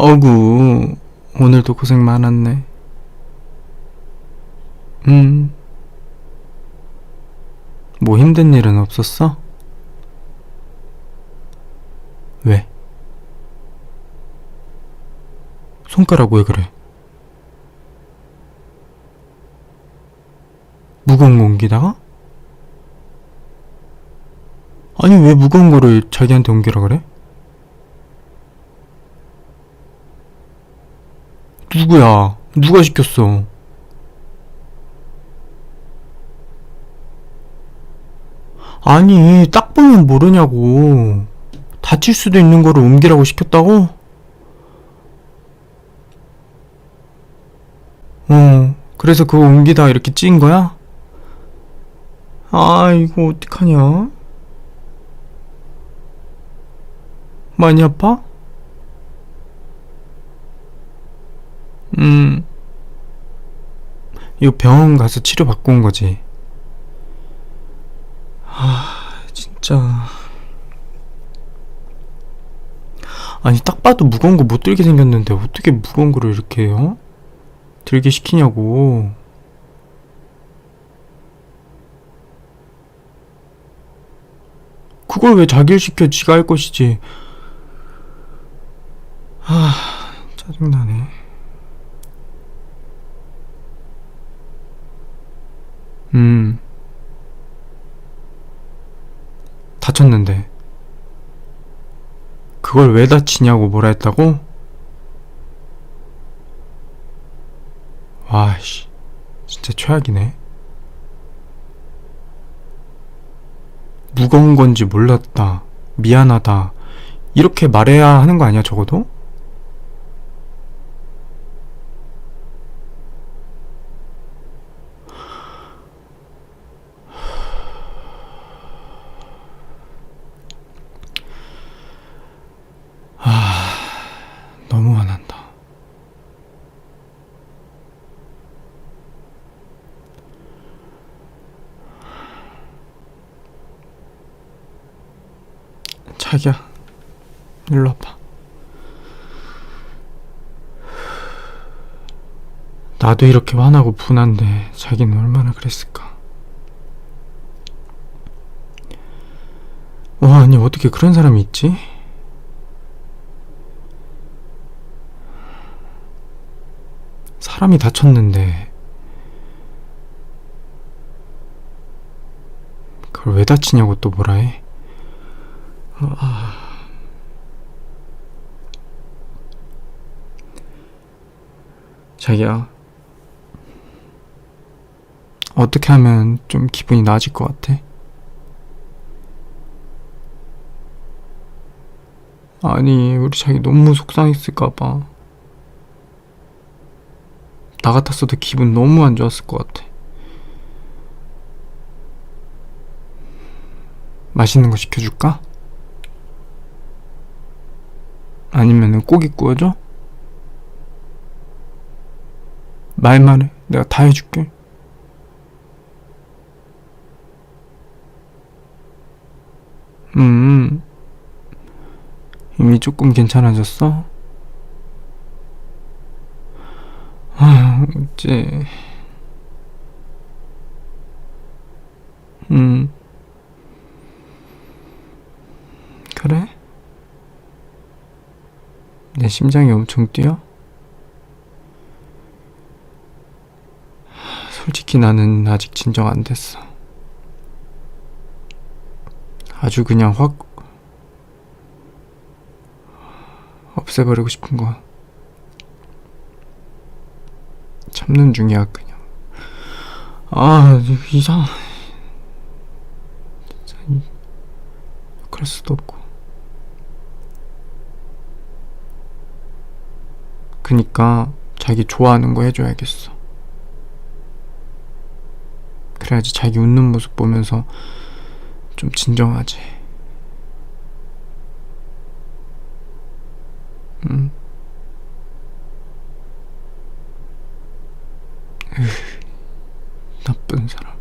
어구, 오늘도 고생 많았네. 음. 뭐 힘든 일은 없었어? 왜? 손가락 왜 그래? 무거운 거 옮기다가? 아니 왜 무거운 거를 자기한테 옮기라 그래? 누구야? 누가 시켰어? 아니 딱 보면 모르냐고 다칠 수도 있는 거를 옮기라고 시켰다고? 어 그래서 그거 옮기다 이렇게 찐 거야? 아 이거 어떡하냐? 많이 아파? 음 이거 병원 가서 치료 받고 온 거지. 아 진짜. 아니 딱 봐도 무거운 거 못 들게 생겼는데 어떻게 무거운 거를 이렇게 어? 들게 시키냐고. 그걸 왜 자기를 시켜 지가 할 것이지? 아 짜증나네 음. 다쳤는데. 그걸 왜 다치냐고 뭐라 했다고? 와 씨. 진짜 최악이네. 무거운 건지 몰랐다. 미안하다. 이렇게 말해야 하는 거 아니야 적어도? 너무 화난다. 자기야, 일로 와봐. 나도 이렇게 화나고 분한데 자기는 얼마나 그랬을까? 와, 아니 어떻게 그런 사람이 있지? 사람이 다쳤는데 그걸 왜 다치냐고 또 뭐라 해? 아... 자기야 어떻게 하면 좀 기분이 나아질 것 같아? 아니 우리 자기 너무 속상했을까봐 나 같았어도 기분 너무 안 좋았을 것 같아. 맛있는 거 시켜줄까? 아니면은 고기 구워줘? 말만 해. 내가 다 해줄게. 음, 이미 조금 괜찮아졌어? 아, 어째. 음. 그래? 내 심장이 엄청 뛰어? 솔직히 나는 아직 진정 안 됐어. 아주 그냥 확 없애버리고 싶은 거야. 참는 중이야 그냥 아 이상 그럴 수도 없고 그니까 자기 좋아하는 거 해줘야겠어. 그래야지 자기 웃는 모습 보면서 좀 진정하지. 음. 응? 으흐, 나쁜 사람.